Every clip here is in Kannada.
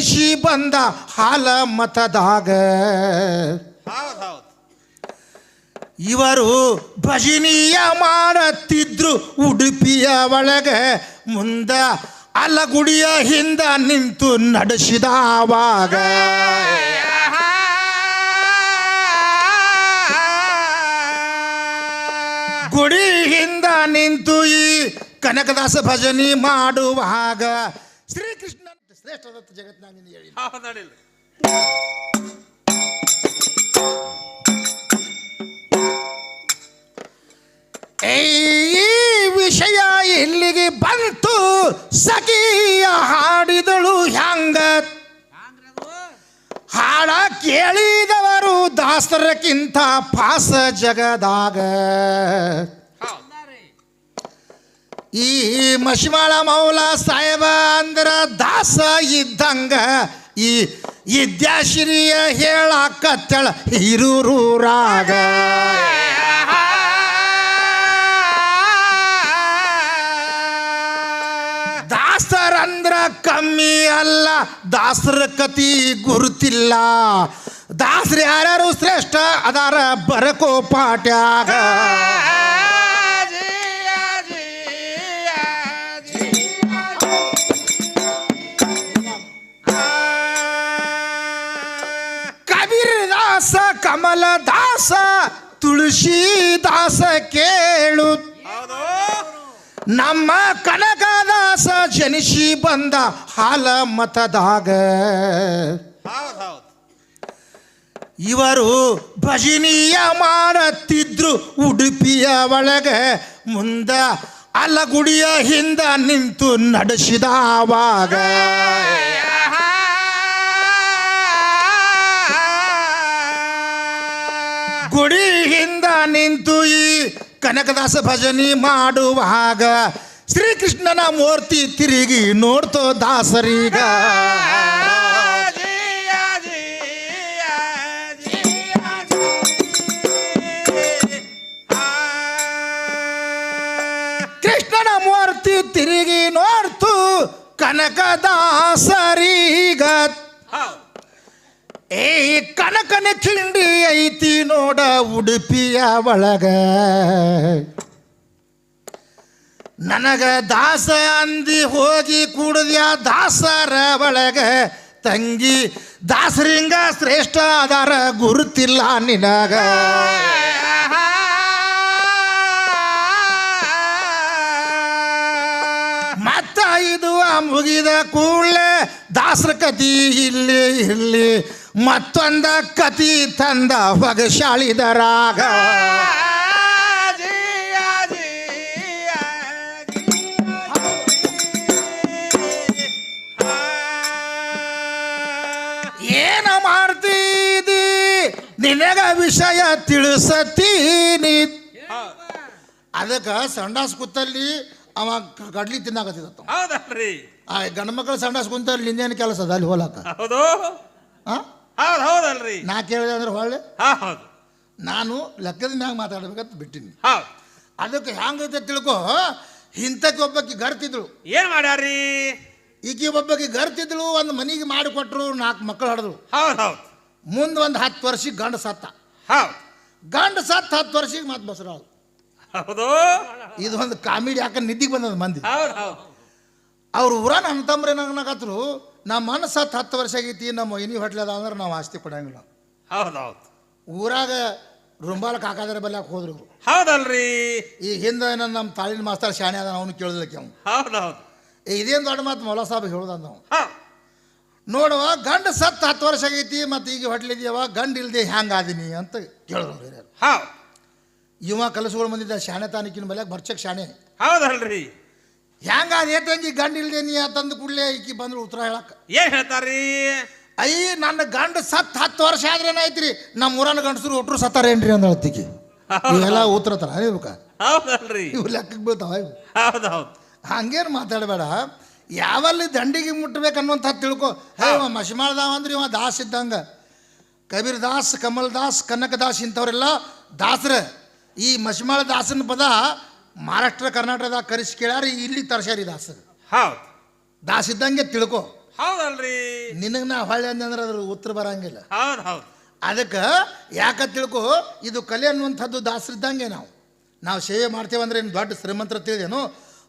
ಜನಿಸಿ ಬಂದ ಹಾಲ ಮತದಾಗ. ಇವರು ಭಜನೀಯ ಮಾಡುತ್ತಿದ್ರು ಉಡುಪಿಯ ಒಳಗೆ. ಮುಂದ ಅಲಗುಡಿಯ ಹಿಂದ ನಿಂತು ನಡೆಸಿದವಾಗ ಗುಡಿ ಹಿಂದ ನಿಂತು ಈ ಕನಕದಾಸ ಭಜನಿ ಮಾಡುವಾಗ ಶ್ರೀಕೃಷ್ಣ ಶ್ರೇಷ್ಠದತ್ತ ಜಗತ್ನಾಗ ನಿನ್ನ ಹೇಳಿ ಈ ವಿಷಯ ಇಲ್ಲಿಗೆ ಬಂತು. ಸಖಿಯ ಹಾಡಿದಳು ಹ್ಯಾಂಗ? ಹಾಡ ಕೇಳಿದವರು ದಾಸರಕ್ಕಿಂತ ಪಾಸ ಜಗದಾಗ. ಈ ಮಶಿಮಾಳ ಮೌಲ ಸಾಹೇಬ ಅಂದ್ರ ದಾಸ ಇದ್ದಂಗ ಈ ವಿದ್ಯಾಶ್ರೀಯ ಹೇಳಾಕತ್ತಳ ಹಿರೂರೂರಾಗ ದಾಸರಂದ್ರ ಕಮ್ಮಿ ಅಲ್ಲ, ದಾಸರ ಕತಿ ಗುರುತಿಲ್ಲ. ದಾಸರು ಯಾರ್ಯಾರು ಶ್ರೇಷ್ಠ ಅದಾರ, ಬರಕೋ ಪಾಟ್ಯಾಗ. ಕಬೀರದಾಸ ತುಳಸಿ ದಾಸ ಕೇಳು. ನಮ್ಮ ಕನಕದಾಸ ಜನಿಸಿ ಬಂದ ಹಾಲ ಮತದಾಗ. ಇವರು ಭಜನೀಯ ಮಾಡುತ್ತಿದ್ರು ಉಡುಪಿಯ ಒಳಗೆ. ಮುಂದ ಅಲಗುಡಿಯ ಹಿಂದ ನಿಂತು ನಡೆಸಿದ ಗುಡಿ ಹಿಂದ ನಿಂತು ಈ ಕನಕದಾಸ ಭಜನಿ ಮಾಡುವಾಗ ಶ್ರೀಕೃಷ್ಣನ ಮೂರ್ತಿ ತಿರುಗಿ ನೋಡ್ತೋ ದಾಸರೀಗ. ಕೃಷ್ಣನ ಮೂರ್ತಿ ತಿರುಗಿ ನೋಡ್ತು ಕನಕದಾಸರೀಗ. ಏ ಕನಕನ ಕಿಂಡಿ ಐತಿ ನೋಡ ಉಡುಪಿಯ ಒಳಗ. ನನಗ ದಾಸ ಅಂದಿ ಹೋಗಿ ಕುಡಿದ್ಯ ದಾಸರ ಒಳಗ. ತಂಗಿ, ದಾಸರಿಂಗ ಶ್ರೇಷ್ಠ ಆಧಾರ ಗುರುತಿಲ್ಲ ನಿನಗ. ಮತ್ತ ಇದು ಆ ಮುಗಿದ ಕೂಡಲೇ ದಾಸರ ಕತಿ ಇಲ್ಲಿ ಇಲ್ಲಿ. ಮತ್ತೊಂದ ಕತಿ ತಂದ ಹೊಗಶಾಳಿದರಾಗ ಏನ ಮಾಡ್ತೀದಿ? ನಿನಗ ವಿಷಯ ತಿಳಿಸತೀನಿ. ಅದಕ್ಕೆ ಸಂಡಾಸ್ ಕೂತಲ್ಲಿ ಅವ ಕಡ್ಲಿ ತಿನ್ನಾಕತ್ತಿದ್ದ ಹೌದಲ್ರಿ. ಆ ಗಂಡು ಮಕ್ಕಳು ಸಂಡಾಸ್ ಕುಂತಲ್ಲಿ ಇನ್ನೇನು ಕೆಲಸ ಅದ ಅಲ್ಲಿ ಹೋಲಾಕ ಹೌದು. ಆ? ಹೌದ್ ಹೌದಲ್ರಿ. ನಾ ಕೇಳಿದೆ ಅಂದ್ರೆ ಹೊಳ್ಳೆ? ಹಾ ಹೌದು. ನಾನು ಲೆಕ್ಕದ ಮ್ಯಾಗ ಮಾತಾಡ್ಬೇಕಂತ ಬಿಟ್ಟಿನಿ. ಹೌದು. ಅದಕ್ಕೆ ಹ್ಯಾಂಗೈತೆ ತಿಳ್ಕೊ? ಇಂಥಕ್ಕೆ ಒಬ್ಬಕ್ಕೆ ಗರ್ತಿದ್ಳು. ಏನು ಮಾಡ್ಯಾರಿ ಈಕಿ ಒಬ್ಬಕ್ಕೆ ಗರ್ತಿದ್ಳು ಒಂದು ಮನೆಗೆ ಮಾಡಿಕೊಟ್ರು ನಾಲ್ಕು ಮಕ್ಕಳು ಹಡಿದ್ರು ಹೌದು ಹೌದು. ಮುಂದೆ ಒಂದು ಹತ್ತು ವರ್ಷಕ್ಕೆ ಗಂಡ ಸತ್ತ. ಹೌದು. ಗಂಡ ಸತ್ತ ಹತ್ತು ವರ್ಷಕ್ಕೆ ಮತ್ತೆ ಬಸರಾಳು ಹೌದು. ಇದು ಒಂದು ಕಾಮಿಡಿ ಯಾಕಂದ್ರೆ ನಿದ್ದಿಗೆ ಬಂದದ ಮಂದಿ. ಹೌದು ಹೌದು. ಅವ್ರ ಊರ ನನ್ನ ನಮ್ಮ ಮನಸ್ಸು ಸತ್ತು ಹತ್ತು ವರ್ಷ ಆಗೈತಿ ನಮ್ಮ ಇನಿ ಹೊಟ್ಲದ ಅಂದ್ರೆ ನಾವು ಆಸ್ತಿ ಕೊಡಂಗಿಲ್ಲ ಹೌದೌದು. ಹೌದ್ ಊರಾಗ ರುಂಬಾಲ ಕಾಕಾದರ ಬಲ್ಯಾಕ ಹೋದ್ರು. ಇವ್ರು. ಹೌದಲ್ರಿ. ಈ ಹಿಂದೆ ನನ್ನ ನಮ್ಮ ತಾಳಿನ ಮಾಸ್ತರ್ ಶಾಣೆ ಅದ ಅವನು ಕೇಳಿದಕ್ಕೆ ಅವ್ನು ಹೌದೌದು. ಇದೇನು ದೊಡ್ಡ ಮಾತು ಮೊಲ ಸಾಬ್ ಹೇಳ್ದಂದ ಹೌದ್ ನೋಡುವ ಗಂಡ ಸತ್ತು ಹತ್ತು ವರ್ಷ ಆಗೈತಿ ಮತ್ತು ಈಗ ಹೊಟ್ಲಿದ್ಯವ ಗಂಡ ಇಲ್ದೆ ಹ್ಯಾಂಗ ಆದಿನಿ ಅಂತ ಕೇಳಿದ್ರು ಅವ್ರು ಹಿರಿಯರು. ಇವ ಕಲಸುಗಳು ಬಂದಿದ್ದ ಶಾಣೆ ತಾನಿಕಿನ ಬಲ್ಯಾಕ ಬರ್ಚಕ್ ಶಾಣೆ. ಹೌದಲ್ರಿ. ಹ್ಯಾಂಗ ಅದೇ ತಂಗಿ ಗಂಡ ಇಲ್ದೆ ನೀ ತಂದು ಕೂಡಲೇ ಈಕಿ ಬಂದ್ರು ಉತ್ತರ ಹೇಳಕ್ಕೆ ಏನ್ ಹೇಳ್ತಾರ್ರಿ ಅಯ್ಯ ನನ್ನ ಗಂಡ ಸತ್ ಹತ್ತು ವರ್ಷ ಆದ್ರೆ ಏನಾಯ್ತ್ರಿ ನಮ್ಮ ಊರನ ಗಂಡಸರು ಒಟ್ರು ಸತ್ತಾರೇನ್ರಿ ಅಂದ ಹೇಳ್ತಿಕಿ. ಎಲ್ಲ ಉತ್ತರ ತರ ಇವ್ಕ ಹೌದಲ್ರಿ. ಇವು ಲೆಕ್ಕಕ್ಕೆ ಬೀಳ್ತಾವ ಇವು ಹಂಗೇನು ಮಾತಾಡಬೇಡ. ಯಾವಲ್ಲಿ ದಂಡಿಗೆ ಮುಟ್ಬೇಕು ಅನ್ನುವಂಥ ತಿಳ್ಕೊ. ಹೇ ಇವ ಮಶಮಾಳ್ದಾವ ಅಂದ್ರೆ ಇವ ದಾಸ್ ಇದ್ದಂಗ. ಕಬೀರ್ ದಾಸ್ ಕಮಲ್ ದಾಸ್ ಕನಕ ದಾಸ್ ಇಂಥವ್ರೆಲ್ಲ ದಾಸರ. ಈ ಮಶಮಾಳ ದಾಸನ ಪದ ಮಹಾರಾಷ್ಟ್ರ ಕರ್ನಾಟಕದಾಗ ಕರೆಸಿ ಕೇಳ್ಯಾರ ಇಲ್ಲಿ ತರ್ಸ್ಯಾರಿ ದಾಸ. ಹೌದು. ದಾಸ ಇದ್ದಂಗೆ ತಿಳ್ಕೊ. ಹೌದಲ್ರಿ. ನಿನಗೆ ನಾ ಹೊಳ್ಳೆ ಅಂದ್ರೆ ಅದ್ರ ಉತ್ತರ ಬರಂಗಿಲ್ಲ. ಹೌದು ಹೌದು. ಅದಕ್ಕೆ ಯಾಕ ತಿಳ್ಕೊ? ಇದು ಕಲೆ ಅನ್ನುವಂಥದ್ದು ದಾಸರಿದ್ದಂಗೆ ನಾವು. ನಾವು ಸೇವೆ ಮಾಡ್ತೇವಂದ್ರೆ ಏನು ದೊಡ್ಡ ಶ್ರೀಮಂತರ ತಿಳಿದೇನು?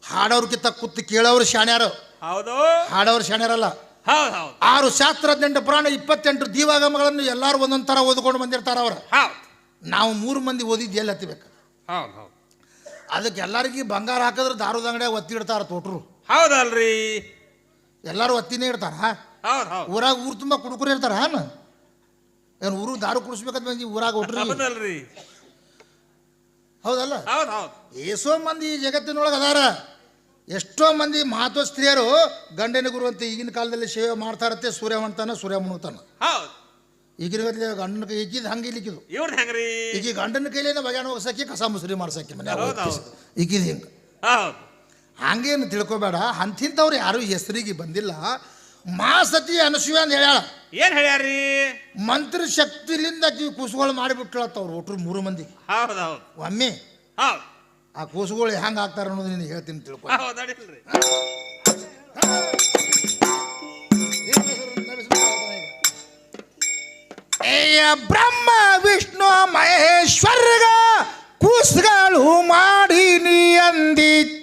ಹಾಡೋರ್ಕಿಂತ ಕುತ್ತು ಕೇಳೋರು ಶಾಣ್ಯಾರು. ಹೌದು. ಹಾಡೋರು ಶಾಣ್ಯಾರಲ್ಲ. ಆರು ಶಾಸ್ತ್ರ ಹದಿನೆಂಟು ಪುರಾಣ ಇಪ್ಪತ್ತೆಂಟು ದೀವಾಗಮಗಳನ್ನು ಎಲ್ಲರೂ ಒಂದೊಂದು ಥರ ಓದ್ಕೊಂಡು ಬಂದಿರ್ತಾರ ಅವ್ರು. ನಾವು ಮೂರು ಮಂದಿ ಓದಿದ್ದು ಎಲ್ಲಿ ಹತ್ತಿಬೇಕು ಹೌದು ಹೌದ್. ಅದಕ್ಕೆ ಎಲ್ಲರಿಗೂ ಬಂಗಾರ ಹಾಕಿದ್ರೆ ದಾರದ ಅಂಗಡಿಯಾಗ ಒತ್ತಿ ಇಡ್ತಾರ ತೋಟರು. ಹೌದಲ್ರಿ. ಎಲ್ಲರೂ ಒತ್ತಿನೇ ಇಡ್ತಾರ? ಹೌದ್ ಹೌದ್. ಊರಾಗ ಊರು ತುಂಬ ಕುಡುಕರು ಇರ್ತಾರ ಏನು? ಊರು ದಾರು ಕುಡಿಸ್ಬೇಕಂತ ಬಂದು ಊರಾಗ ಒಟ್ರಿ? ಹೌದಲ್ರಿ. ಹೌದಲ್ಲ? ಹೌದ್ ಹೌದ್. ಎಷ್ಟೋ ಮಂದಿ ಈ ಜಗತ್ತಿನೊಳಗೆ ಅದಾರ. ಎಷ್ಟೋ ಮಂದಿ ಮಹತ್ವ ಸ್ತ್ರೀಯರು ಗಂಡನ ಗುರು ಅಂತ ಈಗಿನ ಕಾಲದಲ್ಲಿ ಸೇವೆ ಮಾಡ್ತಾ ಇರತ್ತೆ ಸೂರ್ಯ ಮಾಡ್ತಾನೆ ಸೂರ್ಯ ಮುಣುತ್ತಾನ ಹೌದ್. ಈಗಿನ ಗಂಡನ ಕೈ ಈಗಿದ್ ಹಂಗೆ ಇಲ್ಲಿಕ್ಕಿದು ಇವ್ರದ್ದು ಹೆಂಗ್ರಿ? ಈಗ ಗಂಡನ ಕೈಲೇನ ಬಗ್ಯಾನ ಹೋಗ್ಸಕ್ಕೆ ಕಸ ಮುಸುರಿ ಮಾಡ್ಸಕ್ಕೆ ಮನೆ. ಈಗಿದ್ ಹಿಂಗೆ? ಹಂಗೇನು ತಿಳ್ಕೊಬೇಡ ಅಂಥಿಂಥವ್ರು ಯಾರು ಹೆಸರಿಗೆ ಬಂದಿಲ್ಲ. ಮಾಸತಿ ಅನಸೂಯ ಅಂತ ಹೇಳ್ಯಾಳ. ಏನ್ ಹೇಳ್ಯಾರಿ ಮಂತ್ರ ಶಕ್ತಿಲಿಂದ ಆಕಿ ಕೂಸುಗಳು ಮಾಡಿಬಿಟ್ಳತ್ತ ಅವ್ರು ಒಟ್ರು ಮೂರು ಮಂದಿ. ಒಮ್ಮೆ ಆ ಕೂಸುಗಳು ಹೆಂಗೆ ಆಗ್ತಾರ ಅನ್ನೋದು ನಿನಗೆ ಹೇಳ್ತೀನಿ ತಿಳ್ಕೊ. ಬ್ರಹ್ಮ ವಿಷ್ಣು ಮಹೇಶ್ವರ್ಗ ಕೂಸ್ಗಳು ಮಾಡಿ ನೀ ಅಂದಿ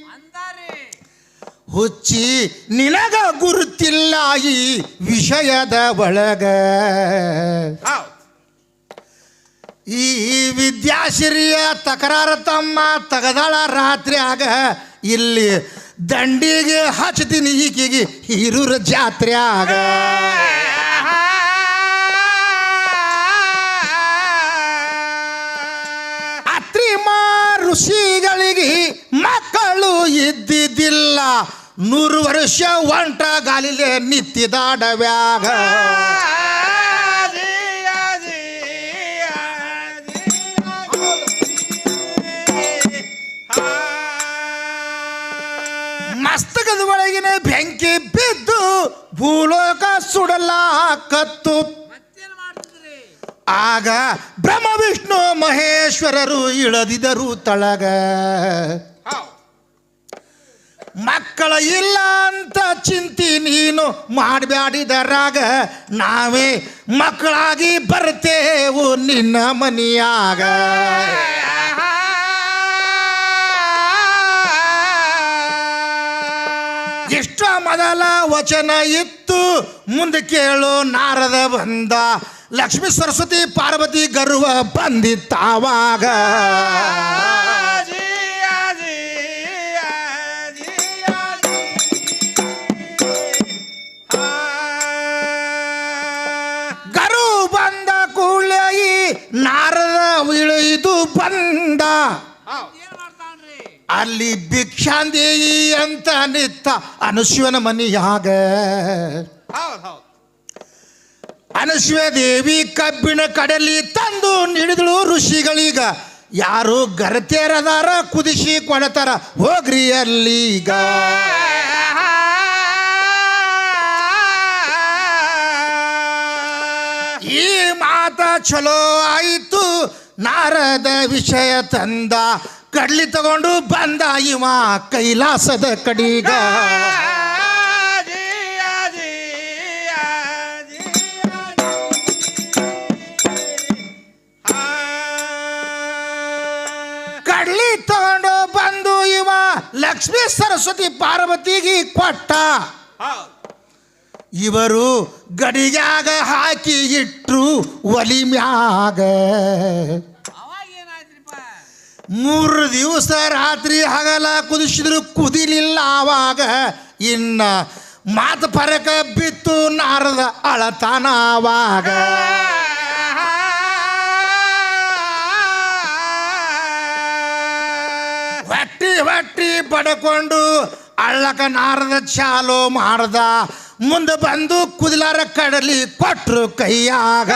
ಹುಚ್ಚಿ ನಿನಗ ಗುರುತಿಲ್ಲ ಈ ವಿಷಯದ ಒಳಗ. ಈ ವಿದ್ಯಾಶ್ರೀಯ ತಕರಾರ ತಮ್ಮ ತಗದಾಳ ಆಗ ಇಲ್ಲಿ ದಂಡಿಗೆ ಹಚ್ತೀನಿ ಈಕೆಗೆ ಹಿರೂರ ಜಾತ್ರೆ ಅತ್ರಿಮ ಋಷಿಗಳಿಗೆ ಮಕ್ಕಳು ಇದ್ದಿದ್ದಿಲ್ಲ. ನೂರು ವರ್ಷ ಒಂಟ ಗಾಲಿಲೆ ನಿತ್ತಿದಾಡವ್ಯಾಗ ಮಸ್ತಕದ ಒಳಗಿನ ಬೆಂಕಿ ಬಿದ್ದು ಭೂಲೋಕ ಸುಡಲಾಕತ್ತು. ಆಗ ಬ್ರಹ್ಮ ವಿಷ್ಣು ಮಹೇಶ್ವರರು ಇಳದಿದರು ತಳಗ. ಮಕ್ಕಳ ಇಲ್ಲ ಅಂತ ಚಿಂತಿ ನೀನು ಮಾಡಬ್ಯಾಡಿದರಾಗ ನಾವೇ ಮಕ್ಕಳಾಗಿ ಬರ್ತೇವು ನಿನ್ನ ಮನೆಯಾಗ. ಇಷ್ಟ ಮೊದಲ ವಚನ ಇತ್ತು ಮುಂದೆ ಕೇಳು ನಾರದ ಬಂದ. ಲಕ್ಷ್ಮೀ ಸರಸ್ವತಿ ಪಾರ್ವತಿ ಗರ್ವ ಬಂದಿತ್ತಾವಾಗ. ಗರು ಬಂದ ಈ ನಾರದ ಇಳಿದು ಬಂದ. ಅಲ್ಲಿ ಭಿಕ್ಷಾಂದೇಯಿ ಅಂತ ನಿತ್ತ ಅನುಶ್ವನ ಮನಿಯಾಗ. ಅನಶ್ವ ದೇವಿ ಕಬ್ಬಿಣ ಕಡಲಿ ತಂದು ನಿಡಿದಳು ಋಷಿಗಳೀಗ. ಯಾರು ಗರತೇರದಾರ ಕುದಿಸಿ ಕೊಡತಾರ ಹೋಗ್ರಿ ಅಲ್ಲಿಗ. ಈ ಮಾತ ಚಲೋ ಆಯಿತು, ನಾರದ ವಿಷಯ ತಂದ. ಕಡ್ಲಿ ತಗೊಂಡು ಬಂದ ಇವ ಕೈಲಾಸದ ಕಡೀಗ. ಲಕ್ಷ್ಮೀ ಸರಸ್ವತಿ ಪಾರ್ವತಿಗೆ ಕೊಟ್ಟ. ಇವರು ಗಡಿಗ್ಯಾಗ ಹಾಕಿ ಇಟ್ರು ಒಲಿ ಮ್ಯಾಗ. ಮೂರು ದಿವಸ ರಾತ್ರಿ ಹಗಲ ಕುದಿಸಿದ್ರು ಕುದಿಲಿಲ್ಲ ಆವಾಗ ಇನ್ನ ಮಾತು ಪರಕ ಬಿತ್ತು ನಾರದ ಅಳತಾನ ಆವಾಗ. ಹೊಟ್ಟಿ ಹೊಟ್ಟಿ ಬಡ್ಕೊಂಡು ಅಳ್ಳಕ ನಾರದ ಚಾಲೋ ಮಾಡ್ದ. ಮುಂದೆ ಬಂದು ಕುದಿಲಾರ ಕಡಲಿ ಕೊಟ್ರು ಕೈಯಾಗ.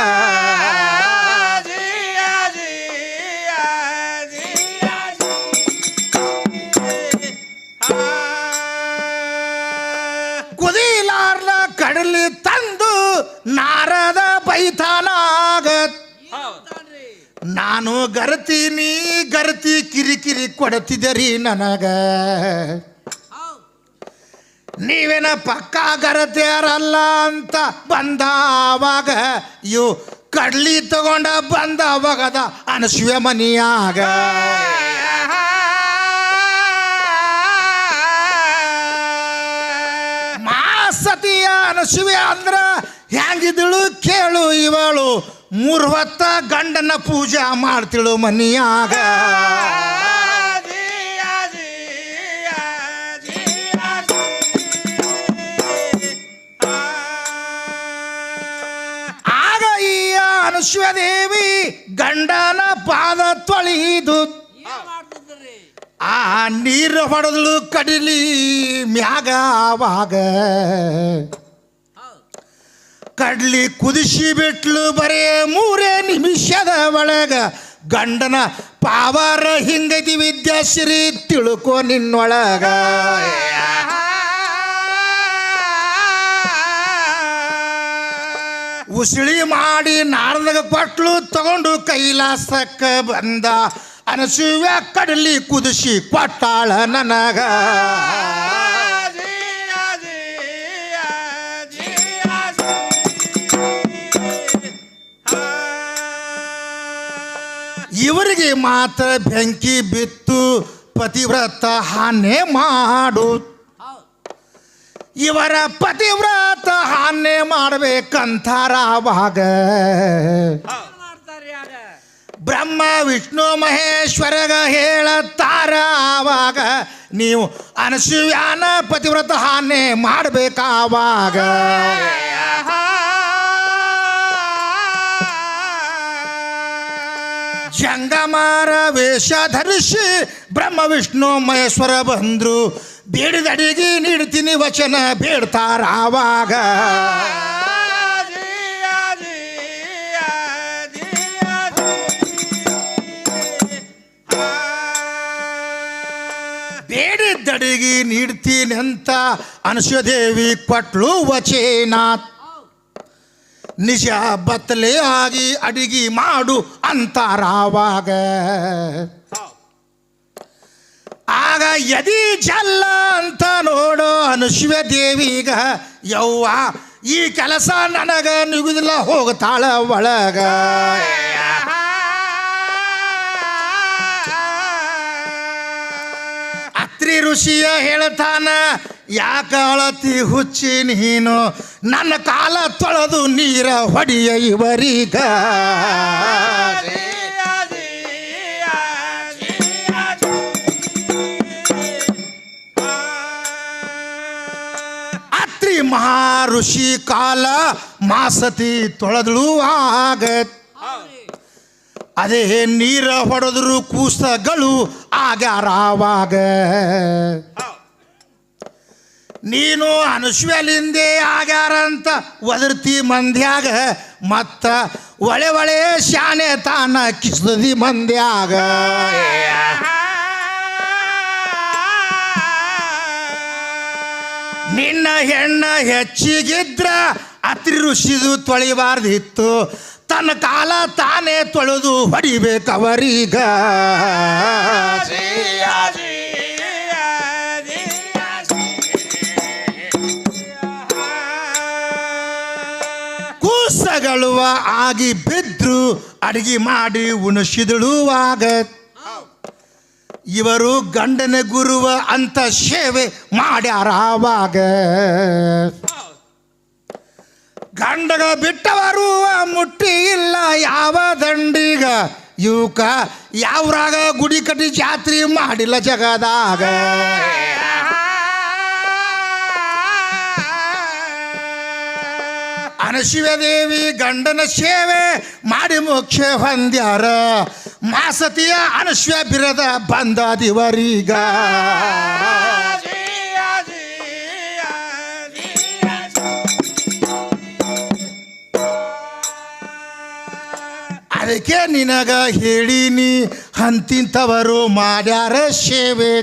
ಕುದಿಲಾರ್ಲ ಕಡಲಿ ತಂದು ನಾರದ ಬೈತಾನಾಗ ನಾನು ಗರ್ತೀನಿ ಗರತಿ, ಕಿರಿಕಿರಿ ಕೊಡತಿದರಿ ನನಗ. ನೀವೇನ ಪಕ್ಕ ಗರತಿಯರಲ್ಲ ಅಂತ ಬಂದವಾಗ ಇವು ಕಡ್ಲಿ ತಗೊಂಡ ಬಂದವಾಗದ ಅನಸುವೆ ಮನಿಯಾಗ. ಮಾಸತಿಯ ಅನಸುವೆ ಅಂದ್ರ ಹೆಂಗಿದಳು ಕೇಳು ಇವಳು ಮೂರು ಹೊತ್ತ ಗಂಡನ ಪೂಜಾ ಮಾಡ್ತಿಳು ಮನಿಯಾಗ. ಆಗ ಈ ಅನುಶ್ವದೇವಿ ಗಂಡನ ಪಾದ ತೊಳೆದು ಆ ನೀರು ಹೊಡೆದಳು ಕಡಿಲಿ ಮ್ಯಾಗ ಆವಾಗ. ಕಡ್ಲಿ ಕುದಿಸಿ ಬಿಟ್ಲು ಬರೇ ಮೂರೇ ನಿಮಿಷದ ಒಳಗ ಗಂಡನ ಪಾವರ ಹಿಂಗೈತಿ ವಿದ್ಯಾಶ್ರೀ ತಿಳ್ಕೊ ನಿನ್ನೊಳಗ. ಉಸಿಳಿ ಮಾಡಿ ನಾರದಾಗ ಕೊಟ್ಲು ತಗೊಂಡು ಕೈಲಾಸಕ್ಕ ಬಂದ. ಅನಸುವ ಕಡಲಿ ಕುದಿಸಿ ಕೊಟ್ಟಾಳ ನನಗ. ಇವರಿಗೆ ಮಾತ್ರ ಬೆಂಕಿ ಬಿತ್ತು ಪತಿವ್ರತ ಹಾನೆ ಮಾಡು ಇವರ ಪತಿವ್ರತ ಹಾನೆ ಮಾಡ್ಬೇಕಂತಾರ ಅವಾಗ ಬ್ರಹ್ಮ ವಿಷ್ಣು ಮಹೇಶ್ವರಗ ಹೇಳತ್ತಾರ ಆವಾಗ ನೀವು ಅನಸೂಯಾನ ಪತಿವ್ರತ ಹಾನೆ ಮಾಡ್ಬೇಕಾವಾಗ ಜಂಗಮಾರ ವೇಷ ಧರಿಸಿ ಬ್ರಹ್ಮ ವಿಷ್ಣು ಮಹೇಶ್ವರ ಬಂದ್ರು. ಬೇಡಿದಡಿಗೆ ನೀಡ್ತೀನಿ ವಚನ ಬೇಡ್ತಾರ ಆವಾಗ ಬೇಡಿದ್ದಡಿಗೆ ನೀಡ್ತೀನಿ ಅಂತ ಅನಸೂದೇವಿ ಕೊಟ್ಲು ವಚೇನಾಥ್. ನಿಜ ಬತ್ತಲೆ ಆಗಿ ಅಡಿಗೆ ಮಾಡು ಅಂತಾರಾವಾಗ ಆಗ ಯದಿ ಜಲ್ಲ ಅಂತ ನೋಡೋ ಅನುಶ್ವ ದೇವಿಗ. ಯವ್ವ, ಈ ಕೆಲಸ ನನಗ ನಿಗುದಿಲ್ಲ ಹೋಗ್ತಾಳ ಒಳಗ. ಅತ್ರಿ ಋಷಿಯ ಹೇಳ್ತಾನ ಯಾಕ ಅಳತಿ ಹುಚ್ಚಿ ನೀನು, ನನ್ನ ಕಾಲ ತೊಳೆದು ನೀರ ಹೊಡಿಯ ಇವರೀಗ. ಅತ್ರಿ ಮಹಾ ಋಷಿ ಕಾಲ ಮಾಸತಿ ತೊಳೆದಳು ಆಗ ಅದೇ ನೀರ ಹೊಡೆದ್ರು ಕೂಸಗಳು ಆಗ್ಯಾರಾವಾಗ ನೀನು ಅನುಶ್ವಲಿಂದೆ ಆಗ್ಯಾರಂತ ಒದರ್ತಿ ಮಂದ್ಯಾಗ, ಮತ್ತ ಒಳೆ ಒಳೆ ಶಾನೆ ತಾನ ಕಿಸದಿ ಮಂದ್ಯಾಗ. ನಿನ್ನ ಹೆಣ್ಣ ಹೆಚ್ಚಿಗಿದ್ರ ಅತ್ರಿ ಋಷಿದು ತೊಳಿಬಾರ್ದಿತ್ತು, ತನ್ನ ಕಾಲ ತಾನೇ ತೊಳೆದು ಹೊಡಿಬೇಕವರೀಗ. ಕೂಸಗಳುವ ಆಗಿ ಬಿದ್ರು ಅಡಿಗೆ ಮಾಡಿ ಉಣಿಸಿದಳುವಾಗ ಇವರು ಗಂಡನ ಗುರುವ ಅಂತ ಸೇವೆ ಮಾಡ್ಯಾರಾವಾಗ. ಗಂಡಗ ಬಿಟ್ಟವರು ಮುಟ್ಟಿ ಇಲ್ಲ ಯಾವ ದಂಡಿಗ. ಇವಕ ಯಾವ್ರಾಗ ಗುಡಿ ಕಟ್ಟಿ ಜಾತ್ರೆ ಮಾಡಿಲ್ಲ ಜಗದಾಗ. ಅನಶಿವದೇವಿ ಗಂಡನ ಸೇವೆ ಮಾಡಿ ಮೋಕ್ಷ ಹೊಂದ್ಯಾರ. ಮಾಸತಿಯ ಅನಶ್ವ ಬಿರದ ಬಂದದಿವರೀಗ ಅದಕ್ಕೆ ನಿನಗ ಹೇಳಿನಿ, ಹಂತಿಂತವರು ಮಾಡ್ಯಾರ ಸೇವೆ.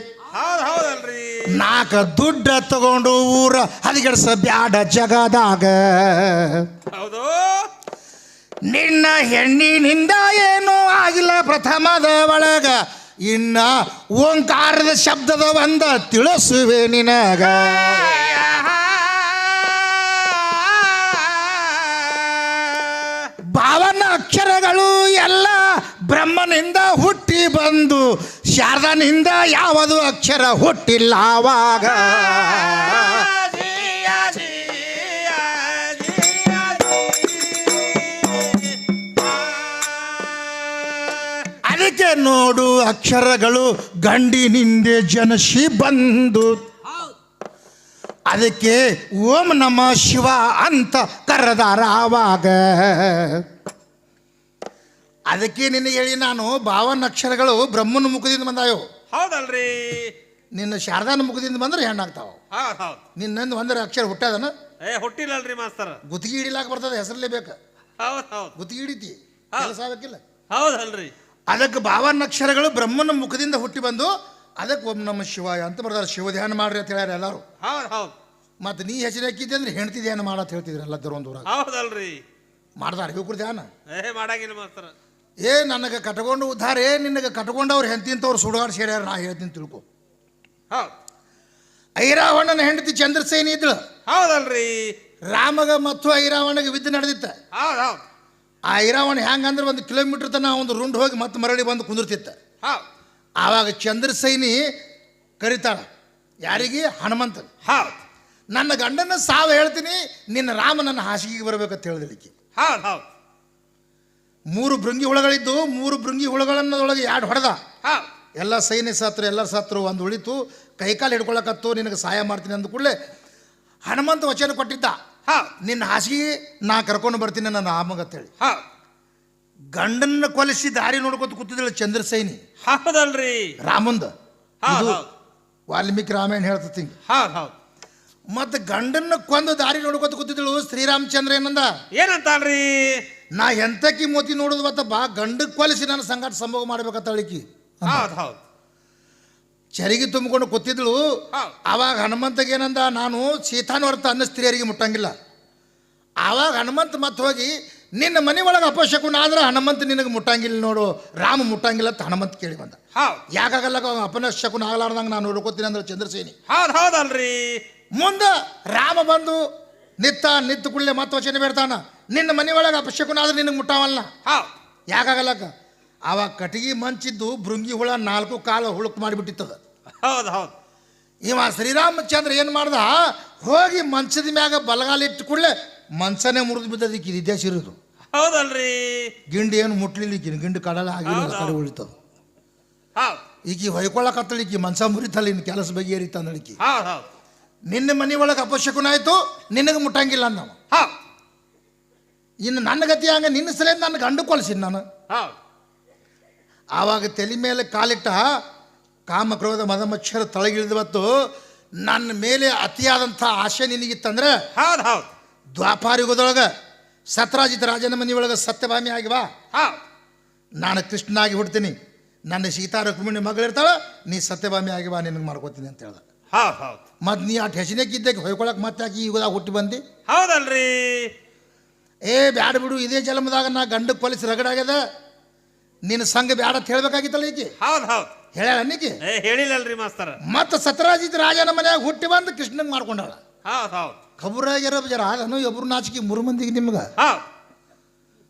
ನಾಕ ದುಡ್ಡ ತಗೊಂಡು ಊರ ಹದಿಗಡಸ ಬ್ಯಾಡ ಜಗದಾಗ. ಹೌದು. ನಿನ್ನ ಹೆಣ್ಣಿನಿಂದ ಏನು ಆಗಿಲ್ಲ ಪ್ರಥಮದ ಒಳಗ. ಇನ್ನ ಓಂಕಾರದ ಶಬ್ದದ ಒಂದ ತಿಳಿಸುವೆ ನಿನಗ. ಭಾವನ ಅಕ್ಷರಗಳು ಎಲ್ಲ ಬ್ರಹ್ಮನಿಂದ ಹುಟ್ಟಿ ಬಂದು ಶಾರದನಿಂದ ಯಾವುದು ಅಕ್ಷರ ಹುಟ್ಟಿಲ್ಲ ಆವಾಗ. ಅದಕ್ಕೆ ನೋಡು ಅಕ್ಷರಗಳು ಗಂಡಿನಿಂದೆ ಜನಸಿ ಬಂದು. ಅದಕ್ಕೆ ಓಂ ನಮ ಶಿವ ಅಂತ ಕರೆದಾರ ಆವಾಗ. ಅದಕ್ಕೆ ನಿನಗೆ ಹೇಳಿ ನಾನು ಭಾವನ ಅಕ್ಷರಗಳು ಬ್ರಹ್ಮನ ಮುಖದಿಂದ ಬಂದಾಯೋ. ಹೌದಲ್ರಿ. ನಿನ್ನ ಶಾರದಾನ ಮುಖದಿಂದ ಬಂದ್ರೆ ಹೆಣ್ಣಾಗ್ತಾವ. ಹೌದ್ ಹೌದು. ನಿನ್ನಂದು ಒಂದರ ಅಕ್ಷರ ಹುಟ್ಟದನ? ಏ ಹುಟ್ಟಿಲ್ಲಲ್ರಿ ಮಾಸ್ತರ. ಗುತ್ತಿಗೆ ಹಿಡಿಲಾಕ ಬರ್ತದೆ ಹೆಸರಲ್ಲೇ ಬೇಕು. ಹೌದು ಹೌದ್. ಗುತ್ತಿಗೆ ಹಿಡಿತಿ. ಕೆಲಸ ಆಗಬೇಕಿಲ್ಲ. ಹೌದಲ್ರಿ. ಅದಕ್ಕೆ ಭಾವನ ಅಕ್ಷರಗಳು ಬ್ರಹ್ಮನ ಮುಖದಿಂದ ಹುಟ್ಟಿ ಬಂದು ಅದಕ್ಕೆ ಓಂ ನಮ್ಮ ಶಿವಾಯ ಅಂತ ಬರ್ತಾರೆ ಶಿವ ಧ್ಯಾನ ಮಾಡ್ರಿ ಅಂತ ಹೇಳ್ಯಾರ ಎಲ್ಲರೂ. ಹೌದು ಹೌದು. ಮತ್ತು ನೀ ಹೆಸರು ಹಾಕಿದ್ದೆ ಅಂದ್ರೆ ಹೆಣ್ತಿ ಧ್ಯಾನ ಮಾಡತ್ ಹೇಳ್ತಿದ್ರು ಎಲ್ಲ ದೂರ ಹೌದಲ್ರಿ. ಮಾಡ್ದಾರ ಇವ್ರು ಧ್ಯಾನ? ಏ ಮಾಡಾಗಿಲ್ಲ ಮಾಸ್ತರ. ಏ ನನಗೆ ಕಟ್ಕೊಂಡು ಉದ್ಧಾರ ಏ ನಿನಗೆ ಕಟ್ಕೊಂಡವ್ರು ಹೆಂತಿಂತವ್ರು ಸುಡುಗಾಡು ಸೇರ್ಯಾರ ನಾ ಹೇಳ್ತೀನಿ ತಿಳ್ಕೊ. ಹೌದು. ಐರಾವಣನ ಹೆಂಡತಿ ಚಂದ್ರಸೇನ ಇದ್ಳು. ಹೌದಲ್ರಿ. ರಾಮಗ ಮತ್ತು ಐರಾವಣಗೆ ವಿದ್ಯೆ ನಡೆದಿತ್ತ. ಹೌದು ಹೌದು. ಆ ಐರಾವಣ ಹೆಂಗಂದ್ರೆ ಒಂದು ಕಿಲೋಮೀಟರ್ ತನ ಒಂದು ರುಂಡ್ ಹೋಗಿ ಮತ್ತೆ ಮರಳಿ ಬಂದು ಕುಂದಿರ್ತಿತ್ತ. ಹೌದು. ಆವಾಗ ಚಂದ್ರಸೇನಿ ಕರಿತಾಳ ಯಾರಿಗೆ? ಹನುಮಂತ ಹೌದು. ನನ್ನ ಗಂಡನ ಸಾವು ಹೇಳ್ತೀನಿ ನಿನ್ನ ರಾಮ ನನ್ನ ಹಾಸಿಗೆಗೆ ಬರಬೇಕಂತ ಹೇಳಿದಳಿಕೆ ಹೌದು ಹೌದ್. ಮೂರು ಭೃಂಗಿ ಹುಳಗಳಿದ್ದು ಮೂರು ಭೃಂಗಿ ಹುಳಗಳನ್ನೊಳಗೆ ಎರಡು ಹೊಡೆದ. ಹಾಂ. ಎಲ್ಲ ಸೈನ್ಯ ಸಾತ್ರ ಎಲ್ಲ ಸತ್ರು ಒಂದು ಉಳಿತು. ಕೈಕಾಲು ಹಿಡ್ಕೊಳಕತ್ತು ನಿನಗೆ ಸಹಾಯ ಮಾಡ್ತೀನಿ ಅಂದ ಕೂಡಲೇ ಹನುಮಂತ ವಚನ ಕೊಟ್ಟಿದ್ದ. ಹಾ. ನಿನ್ನ ಹಾಸಿಗೆ ನಾ ಕರ್ಕೊಂಡು ಬರ್ತೀನಿ ನನ್ನ ಆಮಗತ್ತೇಳಿ ಹಾ. ಗಂಡನ್ನ ಕೊಲಿಸಿ ದಾರಿ ನೋಡ್ಕೊತ ಕೂತಿದ್ದಳು ಚಂದ್ರಸೈನಿ ಹೌದಲ್ರಿ. ರಾಮಂದ. ಇದು ವಾಲ್ಮೀಕಿ ರಾಮಾಯಣ ಹೇಳ್ತತಿ ಹೌದು ಹೌದ್. ಮತ್ತೆ ಗಂಡನ್ನ ಕೊಂದು ದಾರಿ ನೋಡ್ಕೊತ ಕೂತಿದ್ದಳು ಶ್ರೀರಾಮಚಂದ್ರ ಏನಂದ ಏನಂತಾಳ್ರಿ? ನಾ ಎಂತಕಿ ಮೋತಿ ನೋಡುದು ಮತ್ತ ಬಾ ಗಂಡಕ್ಕೆ ಕೊಲಿಸಿ ನನ್ನ ಸಂಗಾಟ ಸಂಭೋಗ ಮಾಡ್ಬೇಕಂತ ಹೌದು ಹೌದು. ಚರಿಗೆ ತುಂಬಿಕೊಂಡು ಕೂತಿದ್ಳು. ಅವಾಗ ಆವಾಗ ಹನುಮಂತಗೆ ಏನಂದ ನಾನು ಸೀತಾನ ಹೊರತು ಅನ್ನ ಸ್ತ್ರೀಯರಿಗೆ ಮುಟ್ಟಂಗಿಲ್ಲ. ಆವಾಗ ಹನುಮಂತ ಮತ್ತೆ ಹೋಗಿ ನಿನ್ನ ಮನೆ ಒಳಗೆ ಅಪಶಕುನ ಆದ್ರೆ ಹನುಮಂತ ನಿನಗೆ ಮುಟ್ಟಂಗಿಲ್ಲ ನೋಡು ರಾಮ ಮುಟ್ಟಂಗಿಲ್ಲ ಅಂತ ಹನುಮಂತ ಕೇಳಿ ಬಂದ. ಯಾಕಾಗಲ್ಲ ಯಾಕಾಗಲ್ಲ ಅಪನಶಕುನ ಆಗಲಾರ್ದಂಗೆ ನಾನು ನೋಡ್ಕೋತೀನಿ ಅಂದ್ರೆ ಚಂದ್ರಸೇನಿ. ಹೌದು ಹೌದಲ್ರಿ. ಮುಂದೆ ರಾಮ ಬಂದು ನಿತ್ತ ನಿತ್ತ ಕುಳ್ಳೆ ಮತ್ತೆ ವಚನ ಬೇಡ್ತಾನ. ನಿನ್ನ ಮನೆ ಒಳಗೆ ಅಪಶಕುನ ಆದ್ರೆ ನಿನಗೆ ಮುಟ್ಟಾವಲ್ಲ? ಹಾಂ. ಯಾಕಾಗಲ್ಲಕ್ಕ? ಆವಾಗ ಕಟಗಿ ಮಂಚಿದ್ದು ಭೃಂಗಿ ಹುಳ ನಾಲ್ಕು ಕಾಲ ಹುಳುಕ್ ಮಾಡಿಬಿಟ್ಟಿತ್ತದ. ಹೌದು ಹೌದು. ಇವ ಶ್ರೀರಾಮಚಂದ್ರ ಏನು ಮಾಡ್ದ? ಹೋಗಿ ಮಂಚದ ಮ್ಯಾಗ ಬಲಗಾಲಿಟ್ಟು ಕೂಡಲೇ ಮನ್ಸನೇ ಮುರಿದು ಬಿದ್ದದಕ್ಕೆ ಇದೇ ಸಿರಿದು ಹೌದಲ್ರಿ. ಗಿಂಡಿ ಏನು ಮುಟ್ಲಿಲ್ಲ ಗಿಂಡಿ ಕಡಲ ಆಗಿಲ್ಲ. ಕಡೆ ಉಳಿತದ. ಈಕಿ ಹೊಯ್ಕೊಳ್ಳಕತ್ತಳ ಈಕಿ ಮನ್ಸ ಮುರಿತಲ್ಲ ಇನ್ನು ಕೆಲಸ ಬಗ್ಗೆ ಏರಿತ ನಿನ್ನ ಮನೆ ಒಳಗೆ ಅಪಶಕುನ ಆಯ್ತು ನಿನಗೆ ಮುಟ್ಟಂಗಿಲ್ಲ ನಾವು ಇನ್ನು ನನ್ನ ಗತಿ ಹಂಗ ನಿನ್ನ ಸಲಿಂದ ನನ್ನ ಗಂಡು ಕೊಲ್ಸಿನಿ ನಾನು. ಹೌದ್. ಆವಾಗ ತಲೆ ಮೇಲೆ ಕಾಲಿಟ್ಟ ಕಾಮ ಕ್ರೋಧ ಮದ ಮಚ್ಚರ ತಳಗಿಳಿದು ಬತ್ತು ನನ್ನ ಮೇಲೆ ಅತಿಯಾದಂಥ ಆಶೆ ನಿನಗಿತ್ತಂದ್ರೆ ಹೌದು ಹೌದು. ದ್ವಾಪಾರಿಗೋದೊಳಗೆ ಸತ್ರಾಜಿತ ರಾಜನ ಮನೆ ಒಳಗೆ ಸತ್ಯಭಾಮಿ ಆಗಿ ಬಾ. ಹೌದ್. ನಾನು ಕೃಷ್ಣನಾಗಿ ಹುಡ್ತೀನಿ. ನನ್ನ ಸೀತಾ ರುಕ್ಮಿಣಿ ಮಗಳಿರ್ತಾಳೆ ನೀ ಸತ್ಯಭಾಮಿ ಆಗಿ ಬಾ ನಿನಗೆ ಮಾಡ್ಕೋತೀನಿ ಅಂತ ಹೇಳ್ದ. ಹೌದ್ ಹೌದ್. ಮತ್ತು ನೀ ಆ ಟೆಸಿನಕ್ಕಿದ್ದಕ್ಕೆ ಹೊಯ್ಕೊಳಕ್ಕೆ ಮತ್ತೆ ಯಾಕೆ ಯುಗದಾಗ ಹುಟ್ಟಿ ಬಂದಿ? ಹೌದಲ್ರಿ. ಏ ಬ್ಯಾಡ ಬಿಡು ಇದೇ ಜನ್ಮದಾಗ ನಾ ಗಂಡಕ್ಕೆ ಕೊಲಿಸಿ ರಗಡಾಗ್ಯದ ನಿನ್ನ ಸಂಘ ಬ್ಯಾಡ ಅಂತ ಹೇಳ್ಬೇಕಾಗಿತ್ತಲ್ಲ ಈಕೆ? ಹೌದು ಹೌದ್. ಹೇಳ್ಯಾಳ ಏ ಹೇಳಿಲ್ಲಲ್ರಿ ಮಾಸ್ತರ. ಮತ್ತು ಸತ್ರಾಜಿತ್ ರಾಜನ ಮನ್ಯಾಗ ಹುಟ್ಟಿ ಬಂದು ಕೃಷ್ಣಂಗೆ ಮಾಡ್ಕೊಂಡಾಳ. ಹೌದು ಹೌದು. ಖಬರಾಗ್ಯಾರ ಜರ ಅದನ್ನು ಒಬ್ರು ನಾಚಿಕೆ ಮೂರು ಮಂದಿಗೆ ನಿಮ್ಗೆ? ಹೌದು.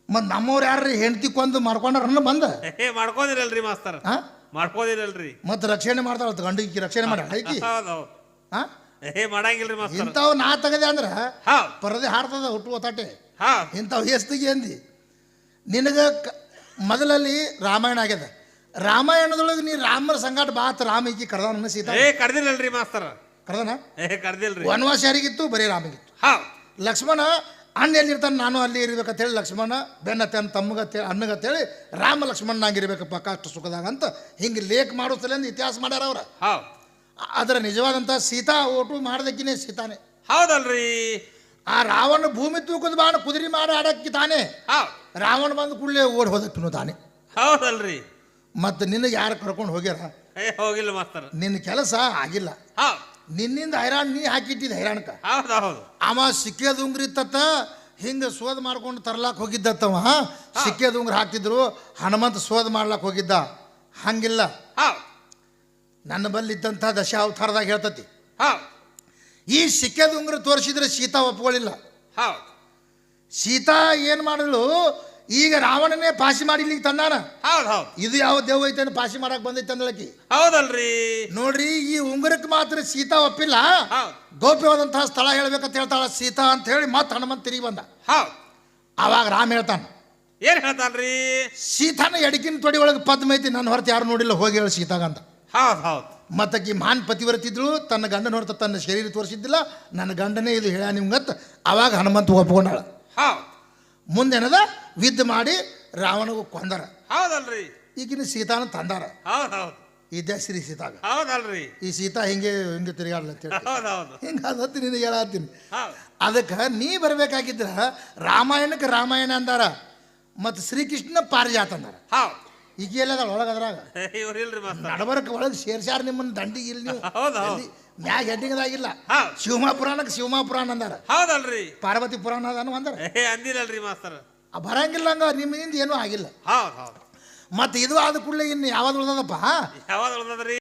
ಮತ್ತು ನಮ್ಮವ್ರು ಯಾರು ಹೆಂಡತಿ ಕೊಂದು ಮಾಡ್ಕೊಂಡ್ರನ್ನ ಬಂದ? ಏ ಮಾಡ್ಕೋದಿರಲ್ರಿ ಮಾಸ್ತರ. ಹಾ ಮಾಡ್ಕೋದಿರಲ್ರಿ ಮತ್ತು ರಕ್ಷಣೆ ಮಾಡ್ತಾಳ ಗಂಡಿಗೆ ರಕ್ಷಣೆ ಮಾಡಿ ಐಕಿ ಹೌದು ಹೌದ್. ಹಾ ಏ ಮಾಡಂಗಿಲ್ರಿ ಮಾಸ್ತರ. ಇಂಥವು ನಾ ತೆಗದೆ ಅಂದ್ರ ಹೌದ್. ಪರದೆ ಹಾರ್ತದ ಹುಟ್ಟು ತಾಟೆ ಹೌದ್ ಇಂಥವು ಹೆಸ್ತಿಗೆ ಅಂದಿ. ನಿನಗೆ ಕ ಮೊದಲಲ್ಲಿ ರಾಮಾಯಣ ಆಗ್ಯದ. ರಾಮಾಯಣದೊಳಗೆ ನೀ ರಾಮರ ಸಂಗಾಟ ಬಾತ್ ರಾಮ ಈಕಿ ಕರ್ದವನ ಸೀತಾ ಏ ಕರ್ದಿಲ್ಲಲ್ರಿ ಮಾಸ್ತರ. ಕರ್ದನ? ಏ ಕರ್ದಿಲ್ರಿ. ವನವಾಸ ಯಾರಿಗಿತ್ತು? ಬರೀ ರಾಮಗಿತ್ತು. ಹಾ. ಲಕ್ಷ್ಮಣ ಅಣ್ಣ ಎಲ್ಲಿರ್ತಾನೆ? ನಾನು ಅಲ್ಲಿ ಇರ್ಬೇಕಂತ ಹೇಳಿ ಲಕ್ಷ್ಮಣ ಬೆನ್ನತ್ತೆ ಅನ್ನ ತಮ್ಮಗತ್ತೇಳಿ ಅಣ್ಣಗತ್ತೇಳಿ ರಾಮ ಲಕ್ಷ್ಮಣನಾಗಿರ್ಬೇಕಪ್ಪ ಕಷ್ಟ ಸುಖದಾಗ ಅಂತ ಹಿಂಗೆ ಲೇಖ ಮಾಡೋ ಅಂತ ಇತಿಹಾಸ ಮಾಡ್ಯಾರ ಅವ್ರ. ಅದ್ರ ಅದರ ನಿಜವಾದಂಥ ಸೀತಾ ಓಟು ಮಾಡ್ದಕ್ಕಿನೇ ಸೀತಾನೆ. ಹೌದಲ್ರಿ. ಆ ರಾವಣ ಭೂಮಿ ತೂಕದ ಬಾಣ ಕುದುರೆ ಮಾಡಿ ಆಡಕ್ಕೆ ತಾನೆ? ರಾವಣ ಬಂದ ಕೂಡಲೇ ಓಡ್ ಹೋದಕ್ಕೂ ತಾನೆ? ಹೌದಲ್ರಿ. ಮತ್ತೆ ನಿನ್ನ ಯಾರು ಕರ್ಕೊಂಡು ಹೋಗ್ಯಾರ? ಹೋಗಿಲ್ಲ ಮಾಸ್ತರ. ನಿನ್ನ ಕೆಲಸ ಆಗಿಲ್ಲ. ನಿನ್ನಿಂದ ಹೈರಾಣ ನೀ ಹಾಕಿಟ್ಟಿದ್ದ ಹೈರಾಣಕ ಅವ ಸಿಕ್ಕೇದ ಉಂಗ್ರಿ ತತ್ತ ಹಿಂಗೆ ಸೋದ ಮಾಡ್ಕೊಂಡು ತರ್ಲಾಕ್ ಹೋಗಿದ್ದತ್ತವ ಸಿಕ್ಕೇದ ಉಂಗ್ರ ಹಾಕಿದ್ರು ಹನುಮಂತ ಸೋದ ಮಾಡ್ಲಾಕ್ ಹೋಗಿದ್ದ. ಹಂಗಿಲ್ಲ. ನನ್ನ ಬಲ್ಲಿದ್ದಂಥ ದಶಾವತಾರದಾಗ ಹೇಳ್ತತಿ. ಈ ಸಿಕ್ಕದ ಉಂಗುರ ತೋರಿಸಿದ್ರೆ ಸೀತಾ ಒಪ್ಕೊಳ್ಳಿಲ್ಲ. ಹೌದು. ಸೀತಾ ಏನು ಮಾಡಿದ್ಳು ಈಗ ರಾವಣನೇ ಪಾಸಿ ಮಾಡಿ ಇಲ್ಲಿಗೆ ತಂದಾನ? ಹೌದ್ ಹೌದ್. ಇದು ಯಾವ ದೇವ ಐತೆ ಪಾಸಿ ಮಾಡಕ್ ಬಂದೈತೆ ಅಂದಳಕಿ ಹೌದಲ್ರಿ. ನೋಡ್ರಿ ಈ ಉಂಗುರಕ್ಕೆ ಮಾತ್ರ ಸೀತಾ ಒಪ್ಪಿಲ್ಲ. ಹೌದು. ಗೌಪ್ಯವಾದಂತಹ ಸ್ಥಳ ಹೇಳ್ಬೇಕಂತ ಹೇಳ್ತಾಳ ಸೀತಾ ಅಂತ ಹೇಳಿ ಮತ್ತೆ ಹನುಮಂತ ತಿರುಗಿ ಬಂದ. ಹೌದ್. ಅವಾಗ ರಾಮ ಹೇಳ್ತಾನ ಏನ್ ಹೇಳ್ತಾನ್ರಿ? ಸೀತಾನ ಎಡಕಿನ ತೊಡಿ ಒಳಗೆ ಪದ್ಮ ಐತಿ ನನ್ನ ಹೊರತು ಯಾರು ನೋಡಿಲ್ಲ ಹೋಗಿ ಹೇಳಿ ಸೀತಾಗ ಅಂತ ಹೌದು ಹೌದ್. ಮತ್ತಕಿ ಮಹಾನ್ ಪತಿವ್ರತಿದ್ಳು ತನ್ನ ಗಂಡನ ಹೊರತು ತನ್ನ ಶರೀರ ತೋರಿಸಿದ್ದಿಲ್ಲ. ನನ್ನ ಗಂಡನೇ ಇದು ಹೇಳ ನಿಮ್ಗತ್ತ ಅವಾಗ ಹನುಮಂತ ಒಪ್ಕೊಂಡಾಳ. ಮುಂದೆನದ? ವಿದ್ ಮಾಡಿ ರಾವಣಗೂ ಕೊಂದರ. ಹೌದಲ್ರಿ. ಈಗಿನ ಸೀತಾನ ತಂದಾರ. ಸೀತಾ ಶ್ರೀ ಸೀತಾಗ. ಹೌದಲ್ರಿ. ಈ ಸೀತಾ ಹಿಂಗೆ ಹಿಂಗೆ ತಿರುಗಾಡ್ಲತ್ತೇಳಿ ಹಿಂಗ ಅದತ್ತು ನಿನಗೆ ಹೇಳತ್ತೀನಿ. ಅದಕ್ಕೆ ನೀ ಬರಬೇಕಾಗಿದ್ರ ರಾಮಾಯಣಕ್ಕೆ ರಾಮಾಯಣ ಅಂದಾರ ಮತ್ತು ಶ್ರೀಕೃಷ್ಣ ಪಾರಿಜಾತ ಅಂದಾರ. ಹೌದ್. ಈಗ ಎಲ್ಲದ ಒಳಗೆ ಅದ್ರಾಗ ಇವ್ರು ಇಲ್ರಿ ಮಾಸ್ತರ್. ನಡಬರಕ್ಕೆ ಒಳಗೆ ಸೇರ್ಸ್ಯಾರ ನಿಮ್ಮನ್ನ ದಂಡಿಗೆ ಇಲ್ಲಿ ನೀವು. ಹೌದ್ ಹೌದ್. ಎಲ್ಲಿ? ಮ್ಯಾಗ ಹೆಡ್ಡಿಂಗದಾಗಿಲ್ಲ. ಹೌದ್. ಶಿವಮಾ ಪುರಾಣಕ್ಕೆ ಶಿವಮಾ ಪುರಾಣ ಅಂದಾರ. ಹೌದಲ್ರಿ. ಪಾರ್ವತಿ ಪುರಾಣ ಅದನ್ನು ಅಂದಾರ. ಏ ಅಂದಿರಲ್ರಿ ಮಾಸ್ತರ್. ಆ ಬರಂಗಿಲ್ಲ ಹಂಗ ನಿಮ್ಮಿಂದ ಏನೂ ಆಗಿಲ್ಲ. ಹೌದ್ ಹೌದ್. ಮತ್ತು ಇದು ಆದ ಕೂಡಲೇ ಇನ್ನು ಯಾವ್ದು ಉಳ್ದದಪ್ಪ? ಯಾವಾಗ ಉಳ್ದದ್ರಿ?